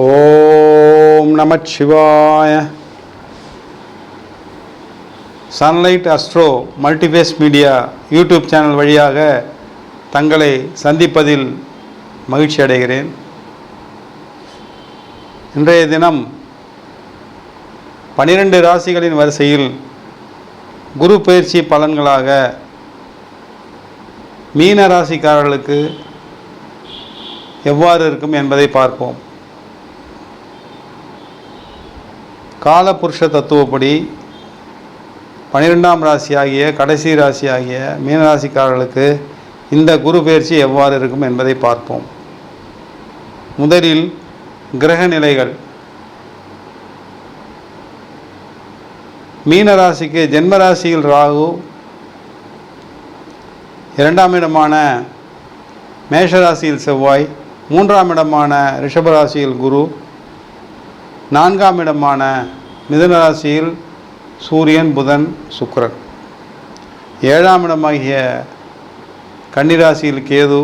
ஓம் நமச்சிவாய Sunlight Astro Multiphase Media YouTube channel வழியாக தங்களை சந்திப்பதில் மகிழ்ச்சி அடைகிறேன். இன்றைய தினம் பனிரெண்டு ராசிகளின் வரிசையில் குரு பயிற்சி பலன்களாக மீன ராசிக்காரர்களுக்கு எவ்வாறு இருக்கும் என்பதை பார்ப்போம். காலபுருஷ தத்துவப்படி பனிரெண்டாம் ராசியாகிய கடைசி ராசியாகிய மீனராசிக்காரர்களுக்கு இந்த குரு பயிற்சி எவ்வாறு இருக்கும் என்பதை பார்ப்போம். முதலில் கிரக நிலைகள். மீனராசிக்கு ஜென்மராசியில் ராகு இரண்டாம் இடமான மேஷராசியில் செவ்வாய் மூன்றாம் இடமான ரிஷபராசியில் குரு நான்காம் இடமான மிதுனராசியில் சூரியன் புதன் சுக்கரன். ஏழாம் இடமாகிய கன்னிராசியில் கேது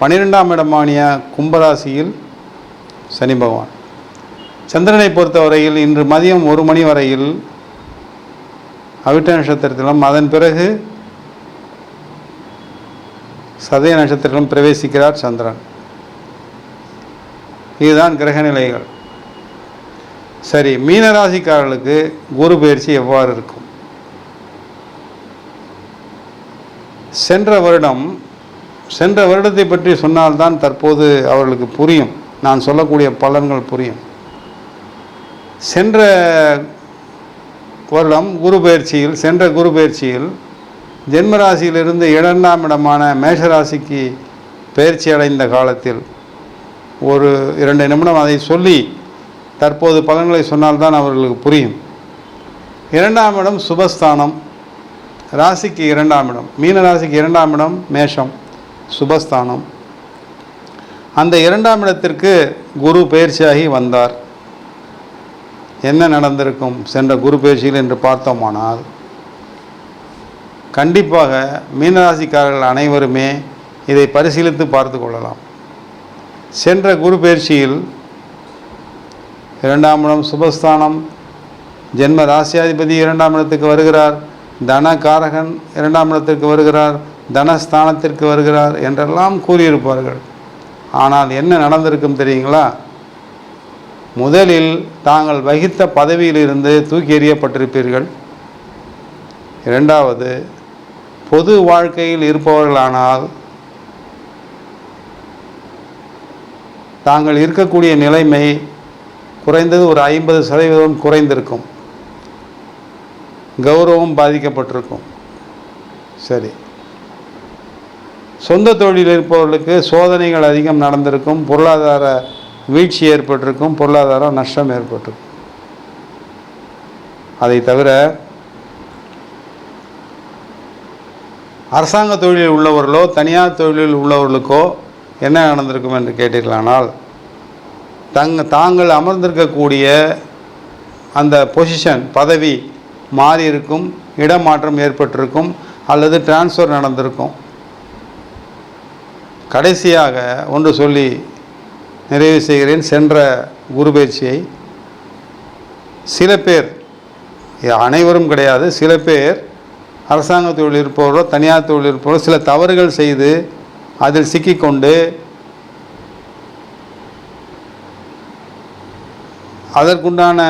பன்னிரெண்டாம் இடமானிய கும்பராசியில் சனி பகவான். சந்திரனை பொறுத்தவரையில் இன்று மதியம் ஒரு மணி வரையில் அவிட்ட நட்சத்திரத்திலும் அதன் பிறகு சதய நட்சத்திரத்திலும் பிரவேசிக்கிறார் சந்திரன். இதுதான் கிரக நிலைகள் சரி மீனராசிக்காரர்களுக்கு குரு பயிற்சி எவ்வாறு இருக்கும்? சென்ற வருடம் சென்ற வருடத்தை பற்றி சொன்னால்தான் தற்போது அவர்களுக்கு புரியும். நான் சொல்லக்கூடிய பலன்கள் புரியும். சென்ற வருடம் குரு பயிற்சியில் சென்ற குரு பயிற்சியில் ஜென்மராசியிலிருந்து இரண்டாம் இடமான மேஷராசிக்கு பயிற்சி அடைந்த காலத்தில் ஒரு இரண்டு நிமிடம் அதை சொல்லி தற்போது பலன்களை சொன்னால்தான் அவர்களுக்கு புரியும். இரண்டாம் இடம் சுபஸ்தானம். ராசிக்கு இரண்டாம் இடம். மீன ராசிக்கு இரண்டாம் இடம் மேஷம் சுபஸ்தானம். அந்த இரண்டாம் இடத்திற்கு குரு பயிற்சியாகி வந்தார். என்ன நடந்திருக்கும்? சென்ற குரு பயிற்சியில் என்று பார்த்தோமானால் கண்டிப்பாக மீனராசிக்காரர்கள் அனைவருமே இதை பரிசீலித்து பார்த்து கொள்ளலாம். சென்ற குரு பயிற்சியில் இரண்டாம் இடம் சுபஸ்தானம். ஜென்ம ராசியாதிபதி இரண்டாம் இடத்துக்கு வருகிறார். தன காரகன் இரண்டாம் இடத்திற்கு வருகிறார். தனஸ்தானத்திற்கு வருகிறார் என்றெல்லாம் கூறியிருப்பார்கள். ஆனால் என்ன நடந்திருக்கும் தெரியுங்களா? முதலில் தாங்கள் வகித்த பதவியிலிருந்து தூக்கி எறியப்பட்டிருப்பீர்கள். இரண்டாவது பொது வாழ்க்கையில் இருப்பவர்களானால் தாங்கள் இருக்கக்கூடிய நிலைமை குறைந்தது ஒரு ஐம்பது சதவீதம் குறைந்திருக்கும். கௌரவம் பாதிக்கப்பட்டிருக்கும். சரி. சொந்த தொழில் இருப்பவர்களுக்கு சோதனைகள் அதிகம் நடந்திருக்கும். பொருளாதார வீழ்ச்சி ஏற்பட்டிருக்கும். பொருளாதார நஷ்டம் ஏற்பட்டிருக்கும். அதை தவிர அரசாங்க தொழிலில் உள்ளவர்களோ தனியார் தொழிலில் உள்ளவர்களுக்கோ என்ன நடந்திருக்கும் என்று கேட்டீர்களானால் தங்க தாங்கள் அமர்ந்திருக்கக்கூடிய அந்த பொசிஷன் பதவி மாறி இருக்கும் இடமாற்றம் ஏற்பட்டிருக்கும் அல்லது டிரான்ஸ்ஃபர் நடந்திருக்கும். கடைசியாக ஒன்று சொல்லி நிறைவு செய்கிறேன் சென்ற குரு பயிற்சியை. சில பேர் அனைவரும் கிடையாது சில பேர் அரசாங்க தொழில் இருப்பவரோ தனியார் தொழில் இருப்பவரோ சில தவறுகள் செய்து அதில் சிக்கிக்கொண்டு அதற்குண்டான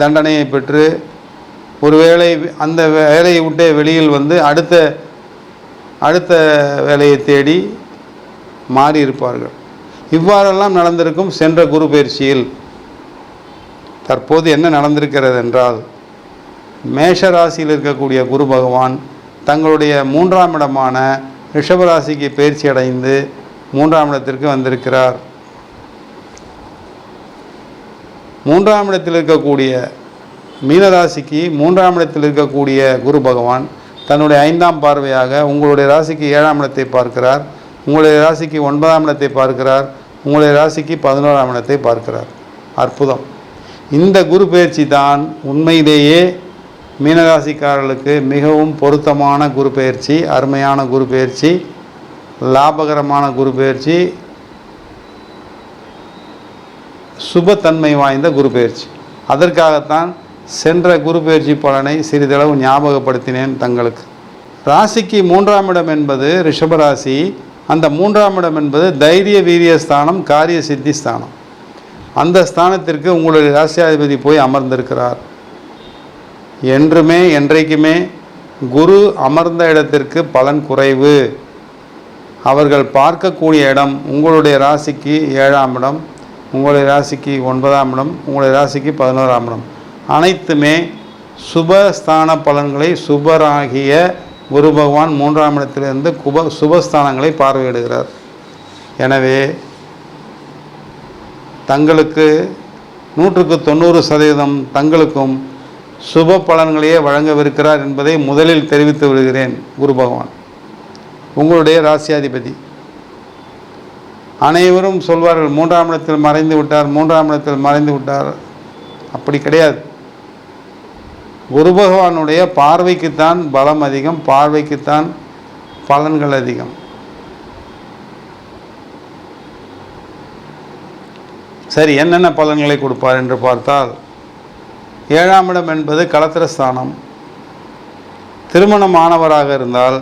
தண்டனையை பெற்று ஒருவேளை அந்த வேலையை விட்டே வெளியில் வந்து அடுத்த அடுத்த வேலையை தேடி மாறி இருப்பார்கள். இவ்வாறெல்லாம் நடந்திருக்கும் சென்ற குரு பயிற்சியில் தற்போது என்ன நடந்திருக்கிறது என்றால் மேஷ ராசியில் இருக்கக்கூடிய குரு பகவான் தங்களுடைய மூன்றாம் இடமான ரிஷபராசிக்கு பயிற்சி அடைந்து மூன்றாம் இடத்திற்கு வந்திருக்கிறார். மூன்றாம் இடத்தில் இருக்கக்கூடிய மீனராசிக்கு மூன்றாம் இடத்தில் இருக்கக்கூடிய குரு பகவான் தன்னுடைய ஐந்தாம் பார்வையாக உங்களுடைய ராசிக்கு ஏழாம் இடத்தை பார்க்கிறார். உங்களுடைய ராசிக்கு ஒன்பதாம் இடத்தை பார்க்கிறார். உங்களுடைய ராசிக்கு பதினோராம் இடத்தை பார்க்கிறார். அற்புதம். இந்த குரு பயிற்சி தான் உண்மையிலேயே மீனராசிக்காரர்களுக்கு மிகவும் பொருத்தமான குரு பயிற்சி அருமையான குரு பயிற்சி லாபகரமான குரு பயிற்சி சுபத்தன்மை வாய்ந்த குரு பயிற்சி. அதற்காகத்தான் சென்ற குரு பயிற்சி பலனை சிறிதளவு ஞாபகப்படுத்தினேன் தங்களுக்கு. ராசிக்கு மூன்றாம் இடம் என்பது ரிஷபராசி அந்த மூன்றாம் இடம் என்பது தைரிய வீரிய ஸ்தானம் காரிய சித்தி ஸ்தானம். அந்த ஸ்தானத்திற்கு உங்களுடைய ராசியாதிபதி போய் அமர்ந்திருக்கிறார். என்றுமே என்றைக்குமே குரு அமர்ந்த இடத்திற்கு பலன் குறைவு. அவர்கள் பார்க்கக்கூடிய இடம் உங்களுடைய ராசிக்கு ஏழாம் இடம். உங்களுடைய ராசிக்கு ஒன்பதாம் இடம் உங்களுடைய ராசிக்கு பதினோராம் இடம். அனைத்துமே சுபஸ்தான பலன்களை சுபராகிய குரு பகவான் மூன்றாம் இடத்திலிருந்து குப சுபஸ்தானங்களை பார்வையிடுகிறார். எனவே தங்களுக்கு நூற்றுக்கு தொண்ணூறு சதவீதம் தங்களுக்கும் சுப பலன்களையே வழங்கவிருக்கிறார் என்பதை முதலில் தெரிவித்து விடுகிறேன் குரு பகவான். உங்களுடைய ராசியாதிபதி. அனைவரும் சொல்வார்கள் மூன்றாம் இடத்தில் மறைந்து விட்டார் மூன்றாம் இடத்தில் மறைந்து விட்டார். அப்படி கிடையாது. குரு பகவானுடைய பார்வைக்குத்தான் பலம் அதிகம் பார்வைக்குத்தான் பலன்கள் அதிகம். சரி என்னென்ன பலன்களை கொடுப்பார் என்று பார்த்தால் ஏழாம் இடம் என்பது களத்திரஸ்தானம் திருமணமானவராக இருந்தால்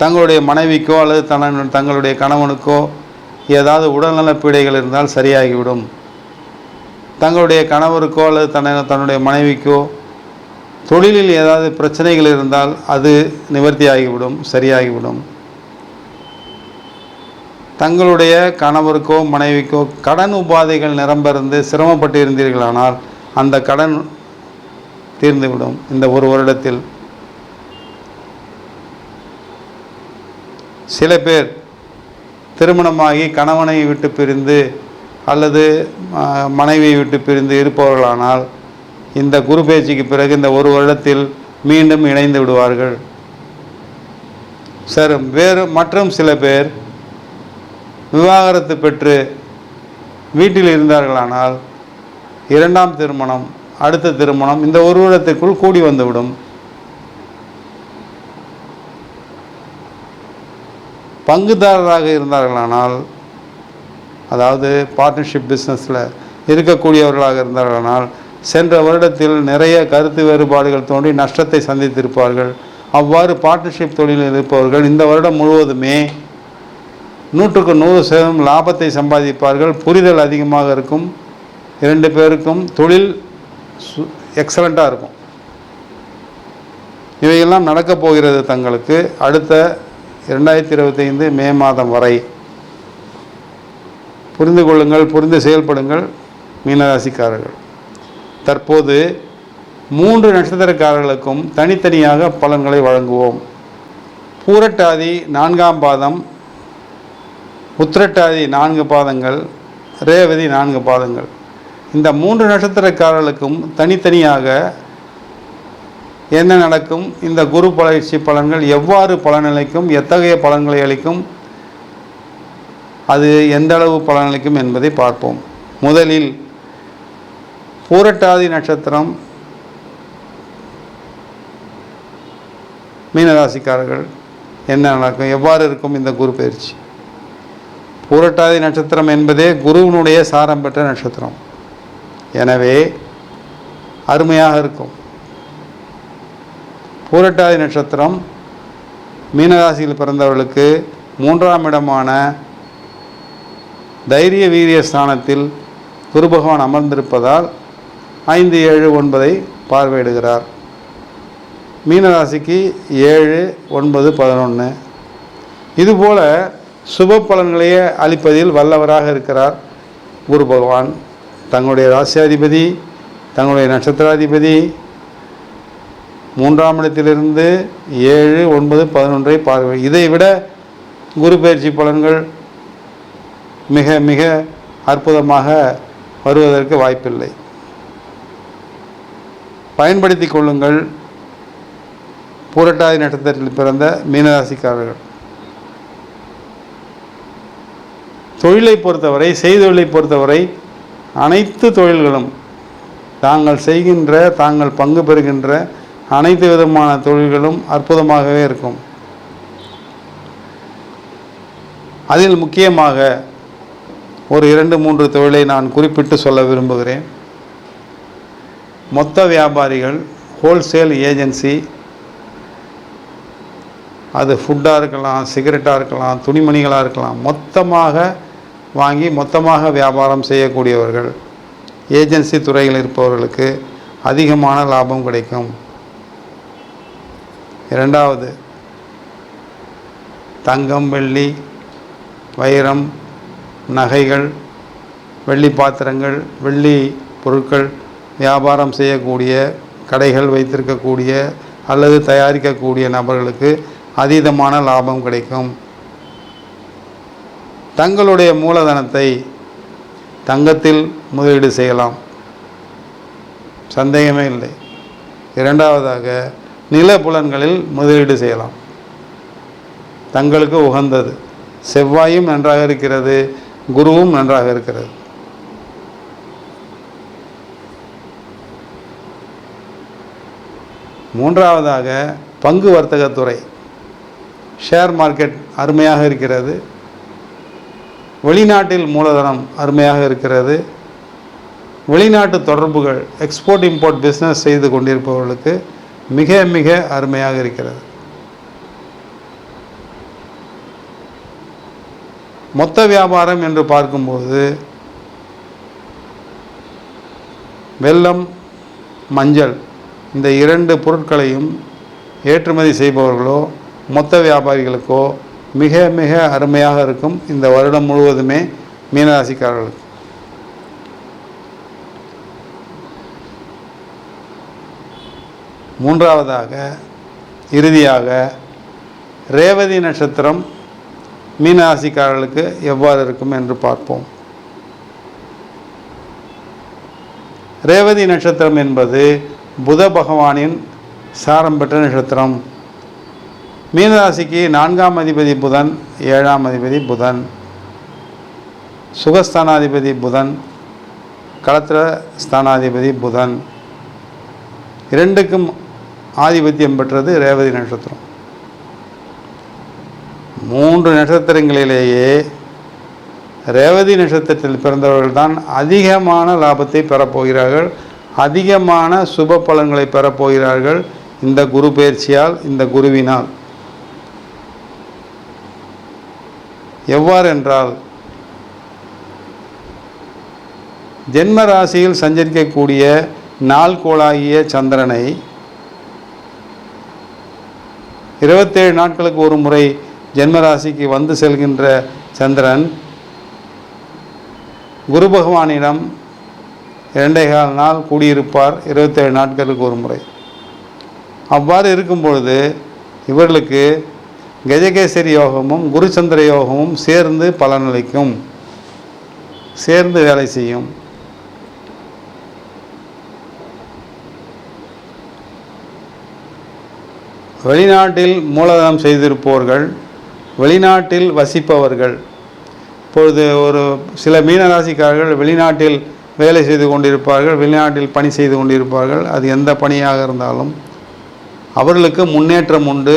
தங்களுடைய மனைவிக்கோ அல்லது தன தங்களுடைய கணவனுக்கோ ஏதாவது உடல்நல பீடைகள் இருந்தால் சரியாகிவிடும். தங்களுடைய கணவருக்கோ அல்லது தன்னை தன்னுடைய மனைவிக்கோ தொழிலில் ஏதாவது பிரச்சனைகள் இருந்தால் அது நிவர்த்தியாகிவிடும் சரியாகிவிடும். தங்களுடைய கணவருக்கோ மனைவிக்கோ கடன் உபாதைகள் நிரம்பிருந்து சிரமப்பட்டு இருந்தீர்களானால் அந்த கடன் தீர்ந்துவிடும் இந்த ஒரு வருடத்தில். சில பேர் திருமணமாகி கணவனை விட்டு பிரிந்து அல்லது மனைவியை விட்டு பிரிந்து இருப்பவர்களானால் இந்த குரு பேச்சுக்கு பிறகு இந்த ஒரு வருடத்தில் மீண்டும் இணைந்து விடுவார்கள். சார் வேறு மற்றும் சில பேர் விவாகரத்து பெற்று வீட்டில் இருந்தார்களானால் இரண்டாம் திருமணம் அடுத்த திருமணம் இந்த ஒரு வருடத்திற்குள் கூடி வந்துவிடும். பங்குதாரராக இருந்தார்களானால் அதாவது பார்ட்னர்ஷிப் பிஸ்னஸில் இருக்கக்கூடியவர்களாக இருந்தார்களானால் சென்ற வருடத்தில் நிறைய கருத்து வேறுபாடுகள் தோன்றி நஷ்டத்தை சந்தித்திருப்பார்கள். அவ்வாறு பார்ட்னர்ஷிப் தொழிலில் இருப்பவர்கள் இந்த வருடம் முழுவதுமே நூற்றுக்கு நூறு சதவீதம் லாபத்தை சம்பாதிப்பார்கள். புரிதல் அதிகமாக இருக்கும். இரண்டு பேருக்கும் தொழில் சு எக்ஸலண்ட்டாக இருக்கும். இவையெல்லாம் நடக்கப் போகிறது தங்களுக்கு. அடுத்த இரண்டாயிரத்தி இருபத்தைந்து மே மாதம் வரை புரிந்து கொள்ளுங்கள் புரிந்து செயல்படுங்கள் மீனராசிக்காரர்கள். தற்போது மூன்று நட்சத்திரக்காரர்களுக்கும் தனித்தனியாக பலன்களை வழங்குவோம். பூரட்டாதி நான்காம் பாதம் உத்திரட்டாதி நான்கு பாதங்கள் ரேவதி நான்கு பாதங்கள். இந்த மூன்று நட்சத்திரக்காரர்களுக்கும் தனித்தனியாக என்ன நடக்கும்? இந்த குரு பயிற்சி பலன்கள் எவ்வாறு பலனளிக்கும்? எத்தகைய பலன்களை அளிக்கும்? அது எந்த அளவு பலனளிக்கும் என்பதை பார்ப்போம். முதலில் பூரட்டாதி நட்சத்திரம் மீனராசிக்காரர்கள் என்ன நடக்கும்? எவ்வாறு இருக்கும் இந்த குரு பயிற்சி? பூரட்டாதி நட்சத்திரம் என்பதே குருவினுடைய சாரம் பெற்ற நட்சத்திரம். எனவே அருமையாக இருக்கும். பூரட்டாதி நட்சத்திரம் மீனராசியில் பிறந்தவர்களுக்கு மூன்றாம் இடமான தைரிய வீரிய ஸ்தானத்தில் குரு பகவான் அமர்ந்திருப்பதால் ஐந்து ஏழு ஒன்பதை பார்வையிடுகிறார். மீனராசிக்கு ஏழு ஒன்பது பதினொன்று இதுபோல சுப பலன்களையே அளிப்பதில் வல்லவராக இருக்கிறார் குரு பகவான். தங்களுடைய ராசியாதிபதி தங்களுடைய நட்சத்திராதிபதி மூன்றாம் இடத்திலிருந்து ஏழு ஒன்பது பதினொன்றை பார்வை. இதை விட குரு பயிற்சி பலன்கள் மிக மிக அற்புதமாக வருவதற்கு வாய்ப்பில்லை. பயன்படுத்தி கொள்ளுங்கள். பூரட்டாதி நட்சத்திரத்தில் பிறந்த மீனராசிக்காரர்கள். தொழிலை பொறுத்தவரை செய்தொழிலை பொறுத்தவரை அனைத்து தொழில்களும் தாங்கள் செய்கின்ற தாங்கள் பங்கு பெறுகின்ற அனைத்து விதமான தொழில்களும் அற்புதமாகவே இருக்கும். அதில் முக்கியமாக ஒரு இரண்டு மூன்று தொழிலை நான் குறிப்பிட்டு சொல்ல விரும்புகிறேன். மொத்த வியாபாரிகள் ஹோல்சேல் ஏஜென்சி அது ஃபுட்டாக இருக்கலாம் சிகரெட்டாக இருக்கலாம் துணிமணிகளாக இருக்கலாம் மொத்தமாக வாங்கி மொத்தமாக வியாபாரம் செய்யக்கூடியவர்கள் ஏஜென்சி துறையில் இருப்பவர்களுக்கு அதிகமான லாபம் கிடைக்கும். இரண்டாவது தங்கம் வெள்ளி வைரம் நகைகள் வெள்ளி பாத்திரங்கள் வெள்ளி பொருட்கள் வியாபாரம் செய்யக்கூடிய கடைகள் வைத்திருக்கக்கூடிய அல்லது தயாரிக்கக்கூடிய நபர்களுக்கு அதீதமான லாபம் கிடைக்கும். தங்களுடைய மூலதனத்தை தங்கத்தில் முதலீடு செய்யலாம். சந்தேகமே இல்லை. இரண்டாவதாக நிலப்புலன்களில் முதலீடு செய்யலாம். தங்களுக்கு உகந்தது. செவ்வாயும் நன்றாக இருக்கிறது குருவும் நன்றாக இருக்கிறது. மூன்றாவதாக பங்கு வர்த்தகத்துறை. ஷேர் மார்க்கெட் அருமையாக இருக்கிறது. வெளிநாட்டில் மூலதனம் அருமையாக இருக்கிறது. வெளிநாட்டு தொடர்புகள் எக்ஸ்போர்ட் இம்போர்ட் பிஸ்னஸ் செய்து கொண்டிருப்பவர்களுக்கு மிக மிக அருமையாக இருக்கிறது. மொத்த வியாபாரம் என்று பார்க்கும்போது வெல்லம் மஞ்சள் இந்த இரண்டு பொருட்களையும் ஏற்றுமதி செய்பவர்களோ மொத்த வியாபாரிகளுக்கோ மிக மிக அருமையாக இருக்கும் இந்த வருடம் முழுவதுமே மீனராசிக்காரர்களுக்கு. மூன்றாவதாக இறுதியாக ரேவதி நட்சத்திரம் மீனராசிக்காரர்களுக்கு எவ்வாறு இருக்கும் என்று பார்ப்போம். ரேவதி நட்சத்திரம் என்பது புத பகவானின் சாரம் பெற்ற நட்சத்திரம். மீனராசிக்கு நான்காம் அதிபதி புதன் ஏழாம் அதிபதி புதன் சுகஸ்தானாதிபதி புதன் களத்திர ஸ்தானாதிபதி புதன். இரண்டுக்கும் ஆதிபத்தியம் பெற்றது ரேவதி நட்சத்திரம். மூன்று நட்சத்திரங்களிலேயே ரேவதி நட்சத்திரத்தில் பிறந்தவர்கள் தான் அதிகமான லாபத்தை பெறப்போகிறார்கள் அதிகமான சுப பலன்களை பெறப்போகிறார்கள் இந்த குரு பயிற்சியால் இந்த குருவினால். எவ்வாறு என்றால் ஜென்ம ராசியில் சஞ்சரிக்கக்கூடிய நாள் கோளாகிய சந்திரனை இருபத்தேழு நாட்களுக்கு ஒரு முறை ஜென்மராசிக்கு வந்து செல்கின்ற சந்திரன் குரு பகவானிடம் இரண்டே கால் நாள் கூடியிருப்பார் இருபத்தேழு நாட்களுக்கு ஒரு முறை. அவ்வாறு இருக்கும் பொழுது இவர்களுக்கு கஜகேசரி யோகமும் குருச்சந்திர யோகமும் சேர்ந்து பலனளிக்கும் சேர்ந்து வேலை செய்யும். வெளிநாட்டில் மூலதனம் செய்திருப்பவர்கள் வெளிநாட்டில் வசிப்பவர்கள். இப்பொழுது ஒரு சில மீனராசிக்காரர்கள் வெளிநாட்டில் வேலை செய்து கொண்டிருப்பார்கள் வெளிநாட்டில் பணி செய்து கொண்டிருப்பார்கள். அது எந்த பணியாக இருந்தாலும் அவர்களுக்கு முன்னேற்றம் உண்டு.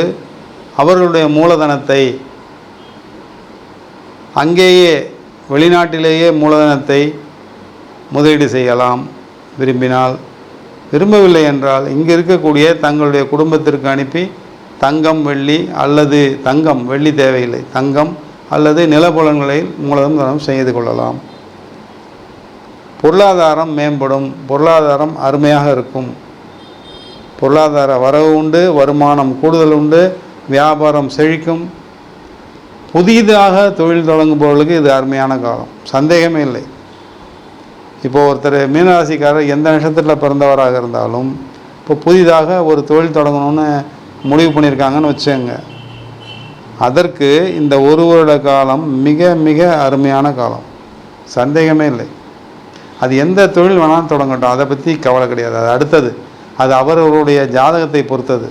அவர்களுடைய மூலதனத்தை அங்கேயே வெளிநாட்டிலேயே மூலதனத்தை முதலீடு செய்யலாம் விரும்பினால். விரும்பவில்லை என்றால் இங்கே இருக்கக்கூடிய தங்களுடைய குடும்பத்திற்கு அனுப்பி தங்கம் வெள்ளி அல்லது தங்கம் வெள்ளி தேவையில்லை தங்கம் அல்லது நிலப்புலன்களை மூலதனம் செய்து கொள்ளலாம். பொருளாதாரம் மேம்படும் பொருளாதாரம் அருமையாக இருக்கும். பொருளாதார வரவு உண்டு வருமானம் கூடுதல் உண்டு வியாபாரம் செழிக்கும். புதிதாக தொழில் தொடங்குபவர்களுக்கு இது அருமையான காலம். சந்தேகமே இல்லை. இப்போ ஒருத்தர் மீனராசிக்காரர் எந்த நட்சத்திரத்தில் பிறந்தவராக இருந்தாலும் இப்போ புதிதாக ஒரு தொழில் தொடங்கணும்னு முடிவு பண்ணியிருக்காங்கன்னு வச்சுங்க அதற்கு இந்த ஒரு வருட காலம் மிக மிக அருமையான காலம். சந்தேகமே இல்லை. அது எந்த தொழில் வேணாலும் தொடங்கட்டும். அதை பற்றி கவலை கிடையாது. அது அடுத்தது. அது அவர்களுடைய ஜாதகத்தை பொறுத்தது.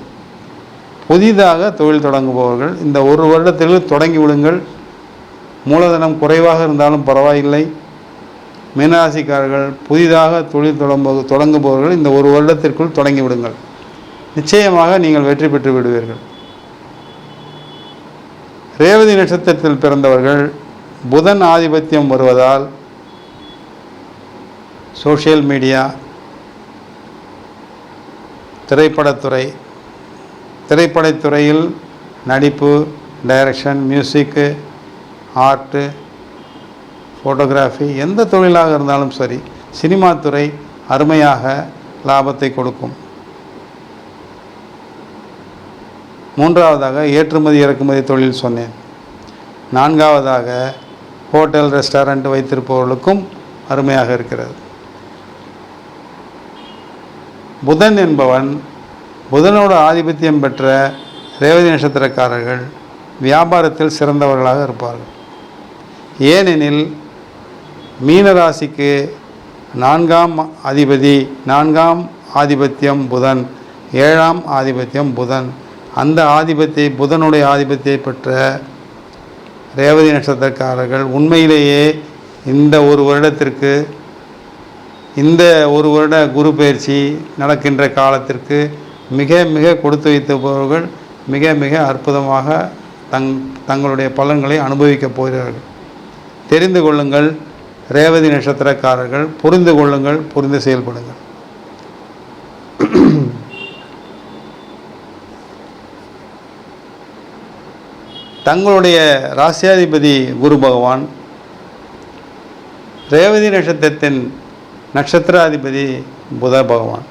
புதிதாக தொழில் தொடங்குபவர்கள் இந்த ஒரு வருடத்தில் தொடங்கி விடுங்கள். மூலதனம் குறைவாக இருந்தாலும் பரவாயில்லை. மீனராசிக்காரர்கள் புதிதாக தொழில் தொடங்க தொடங்குபவர்கள் இந்த ஒரு வருடத்திற்குள் தொடங்கிவிடுங்கள். நிச்சயமாக நீங்கள் வெற்றி பெற்று விடுவீர்கள். ரேவதி நட்சத்திரத்தில் பிறந்தவர்கள் புதன் ஆதிபத்தியம் வருவதால் சோஷியல் மீடியா திரைப்படத்துறை திரைப்படத்துறையில் நடிப்பு டைரக்ஷன் மியூசிக்கு ஆர்ட்டு ஃபோட்டோகிராஃபி எந்த தொழிலாக இருந்தாலும் சரி சினிமா துறை அருமையாக லாபத்தை கொடுக்கும். மூன்றாவதாக ஏற்றுமதி இறக்குமதி தொழில் சொன்னேன். நான்காவதாக ஹோட்டல் ரெஸ்டாரண்ட் வைத்திருப்பவர்களுக்கும் அருமையாக இருக்கிறது. புதன் என்பவன் புதனோட ஆதிபத்தியம் பெற்ற ரேவதி நட்சத்திரக்காரர்கள் வியாபாரத்தில் சிறந்தவர்களாக இருப்பார்கள். ஏனெனில் மீனராசிக்கு நான்காம் அதிபதி நான்காம் ஆதிபத்தியம் புதன் ஏழாம் ஆதிபத்தியம் புதன். அந்த ஆதிபத்திய புதனுடைய ஆதிபத்தியை பெற்ற ரேவதி நட்சத்திரக்காரர்கள் உண்மையிலேயே இந்த ஒரு வருடத்திற்கு இந்த ஒரு வருட குரு பயிற்சி நடக்கின்ற காலத்திற்கு மிக மிக கொடுத்து வைத்தவர்கள் மிக மிக அற்புதமாக தங் தங்களுடைய பலன்களை அனுபவிக்கப் போகிறார்கள். தெரிந்து கொள்ளுங்கள் ரேவதி நட்சத்திரக்காரர்கள் புரிந்து கொள்ளுங்கள் புரிந்து செயல்படுங்கள். தங்களுடைய ராசியாதிபதி குரு பகவான் ரேவதி நட்சத்திரத்தின் நட்சத்திராதிபதி புத பகவான்.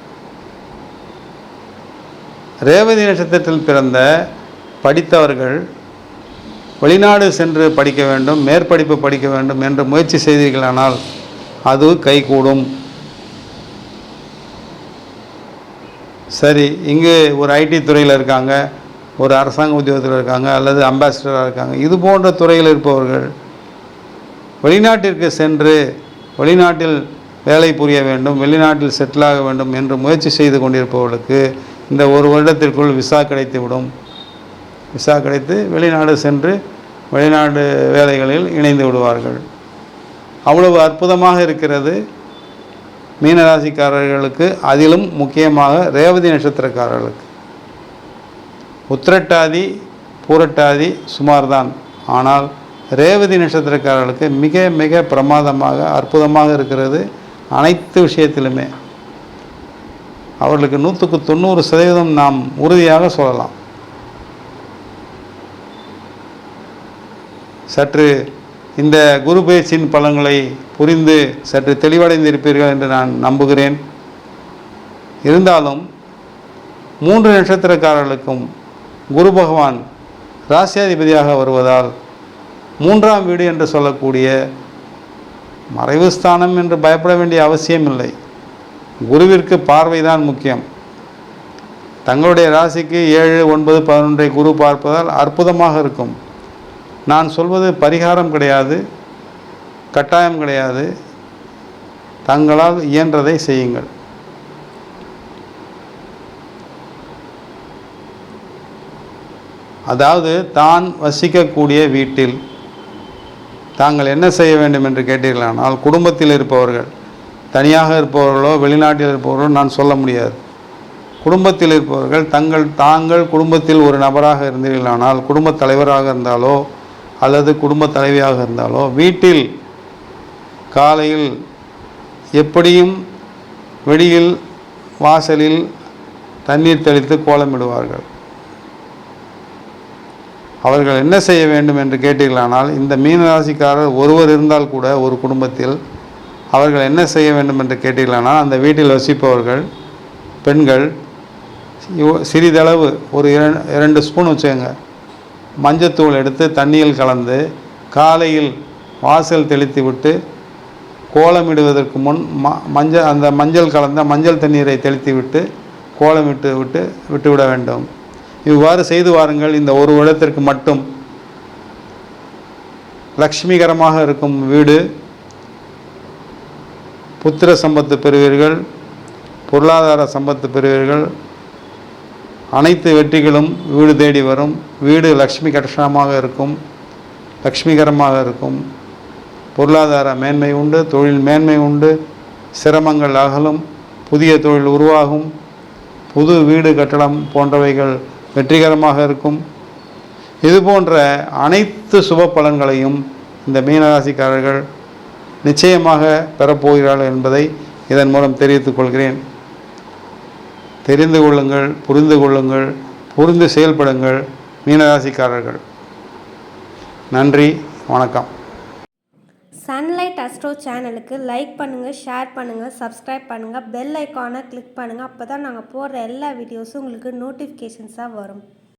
ரேவதி நட்சத்திரத்தில் பிறந்த படித்தவர்கள் வெளிநாடு சென்று படிக்க வேண்டும் மேற்படிப்பு படிக்க வேண்டும் என்று முயற்சி செய்தீர்களானால் அது கைகூடும். சரி இங்கே ஒரு ஐடி துறையில் இருக்காங்க ஒரு அரசாங்க உத்தியோகத்தில் இருக்காங்க அல்லது அம்பாசிடராக இருக்காங்க. இது போன்ற துறையில் இருப்பவர்கள் வெளிநாட்டிற்கு சென்று வெளிநாட்டில் வேலை புரிய வேண்டும் வெளிநாட்டில் செட்டில் ஆக வேண்டும் என்று முயற்சி செய்து கொண்டிருப்பவர்களுக்கு இந்த ஒரு வருடத்திற்குள் விசா கிடைத்துவிடும். விசா கிடைத்து வெளிநாடு சென்று வெளிநாடு வேலைகளில் இணைந்து விடுவார்கள். அவ்வளவு அற்புதமாக இருக்கிறது மீனராசிக்காரர்களுக்கு அதிலும் முக்கியமாக ரேவதி நட்சத்திரக்காரர்களுக்கு. உத்திரட்டாதி பூரட்டாதி சுமார்தான். ஆனால் ரேவதி நட்சத்திரக்காரர்களுக்கு மிக மிக பிரமாதமாக அற்புதமாக இருக்கிறது அனைத்து விஷயத்திலுமே. அவர்களுக்கு நூற்றுக்கு தொண்ணூறு சதவீதம் நாம் உறுதியாக சொல்லலாம். சற்று இந்த குரு பயிற்சியின் பலன்களை புரிந்து சற்று தெளிவடைந்திருப்பீர்கள் என்று நான் நம்புகிறேன். இருந்தாலும் மூன்று நட்சத்திரக்காரர்களுக்கும் குரு பகவான் ராசியாதிபதியாக வருவதால் மூன்றாம் வீடு என்று சொல்லக்கூடிய மறைவு ஸ்தானம் என்று பயப்பட வேண்டிய அவசியம் இல்லை குருவிற்கு பார்வைதான் முக்கியம். தங்களுடைய ராசிக்கு ஏழு ஒன்பது பதினொன்றை குரு பார்ப்பதால் அற்புதமாக இருக்கும். நான் சொல்வது பரிகாரம் கிடையாது கட்டாயம் கிடையாது. தங்களால் இயன்றதை செய்யுங்கள். அதாவது தான் வசிக்கக்கூடிய வீட்டில் தாங்கள் என்ன செய்ய வேண்டும் என்று கேட்டீர்களானால் குடும்பத்தில் இருப்பவர்கள் தனியாக இருப்பவர்களோ வெளிநாட்டில் இருப்பவர்களோ நான் சொல்ல முடியாது. குடும்பத்தில் இருப்பவர்கள் தங்கள் தாங்கள் குடும்பத்தில் ஒரு நபராக இருந்தீர்களானால் குடும்பத் தலைவராக இருந்தாலோ அல்லது குடும்ப தலைவியாக இருந்தாலோ வீட்டில் காலையில் எப்படியும் வெளியில் வாசலில் தண்ணீர் தெளித்து கோலமிடுவார்கள் அவர்கள் என்ன செய்ய வேண்டும் என்று கேட்டீர்களானால் இந்த மீனராசிக்காரர் ஒருவர் இருந்தால் கூட ஒரு குடும்பத்தில் அவர்கள் என்ன செய்ய வேண்டும் என்று கேட்டீர்களானால் அந்த வீட்டில் வசிப்பவர்கள் பெண்கள் சிறிதளவு ஒரு இரண்டு இரண்டு ஸ்பூன் வச்சுக்கோங்க. மஞ்சத்தூள் எடுத்து தண்ணியில் கலந்து காலையில் வாசல் தெளித்து விட்டு கோலமிடுவதற்கு முன் ம மஞ்சள் அந்த மஞ்சள் கலந்த மஞ்சள் தண்ணீரை தெளித்து விட்டு கோலமிட்டு விட்டு விட்டுவிட வேண்டும். இவ்வாறு செய்து வாருங்கள். இந்த ஒரு வருடத்திற்கு மட்டும் லக்ஷ்மிகரமாக இருக்கும் வீடு. புத்திர சம்பத்து பெறுவீர்கள். பொருளாதார சம்பத்து பெறுவீர்கள். அனைத்து வெற்றிகளும் வீடு தேடி வரும். வீடு லக்ஷ்மி கட்டணமாக இருக்கும். லக்ஷ்மிகரமாக இருக்கும். பொருளாதார மேன்மை உண்டு தொழில் மேன்மை உண்டு. சிரமங்கள் அகலும். புதிய தொழில் உருவாகும். புது வீடு கட்டடம் போன்றவைகள் வெற்றிகரமாக இருக்கும். இது போன்ற அனைத்து சுப பலன்களையும் இந்த மீனராசிக்காரர்கள் நிச்சயமாக பெறப்போகிறார்கள் என்பதை இதன் மூலம் தெரிவித்துக் கொள்கிறேன். தெரிந்து கொள்ளுங்கள் புரிந்து கொள்ளுங்கள் புரிந்து செயல்படுங்கள் மீனராசிக்காரர்கள். நன்றி வணக்கம். சன்லைட் அஸ்ட்ரோ சேனலுக்கு லைக் பண்ணுங்கள் ஷேர் பண்ணுங்கள் சப்ஸ்கிரைப் பண்ணுங்கள் பெல் ஐக்கானை கிளிக் பண்ணுங்கள் அப்போ தான் நாங்கள் போடுற எல்லா வீடியோஸும் உங்களுக்கு நோட்டிஃபிகேஷன்ஸாக வரும்.